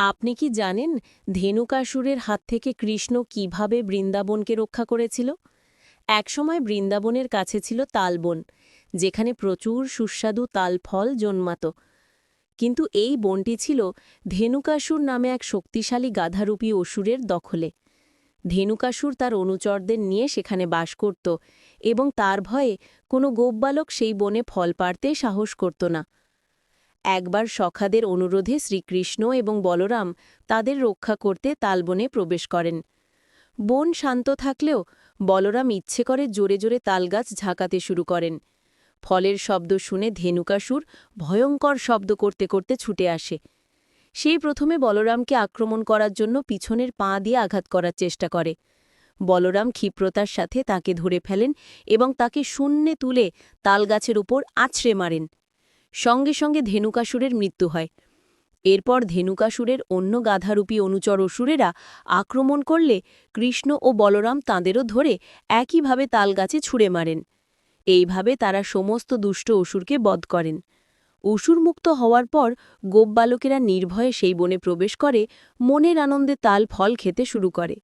আপনি কি জানেন ধেনুকাসুরের হাত থেকে কৃষ্ণ কীভাবে বৃন্দাবনকে রক্ষা করেছিল? একসময় বৃন্দাবনের কাছে ছিল তালবন, যেখানে প্রচুর সুস্বাদু তালফল জন্মাত। কিন্তু এই বনটি ছিল ধেনুকাসুর নামে এক শক্তিশালী গাধারূপী অসুরের দখলে। ধেনুকাসুর তার অনুচরদের নিয়ে সেখানে বাস করত এবং তার ভয়ে কোনো গোপবালক সেই বনে ফল পাড়তে সাহস করত না। একবার সখাদের অনুরোধে শ্রীকৃষ্ণ এবং বলরাম তাদের রক্ষা করতে তালবনে প্রবেশ করেন। বন শান্ত থাকলেও বলরাম ইচ্ছে করে জোরে জোরে তালগাছ ঝাঁকাতে শুরু করেন। ফলের শব্দ শুনে ধেনুকাসুর ভয়ঙ্কর শব্দ করতে করতে ছুটে আসে। সেই প্রথমে বলরামকে আক্রমণ করার জন্য পিছনের পা দিয়ে আঘাত করার চেষ্টা করে। বলরাম ক্ষিপ্রতার সাথে তাকে ধরে ফেলেন এবং তাকে শূন্যে তুলে তালগাছের উপর আছড়ে মারেন। সঙ্গে সঙ্গে ধেনুকাসুরের মৃত্যু হয়। এরপর ধেনুকাসুরের অন্য গাধারূপী অনুচর অসুরেরা আক্রমণ করলে কৃষ্ণ ও বলরাম তাঁদেরও ধরে একইভাবে তালগাছে ছুঁড়ে মারেন। এইভাবে তারা সমস্ত দুষ্ট অসুরকে বধ করেন। অসুরমুক্ত হওয়ার পর গোপবালকেরা নির্ভয়ে সেই বনে প্রবেশ করে, মনের আনন্দে তাল ফল খেতে শুরু করে।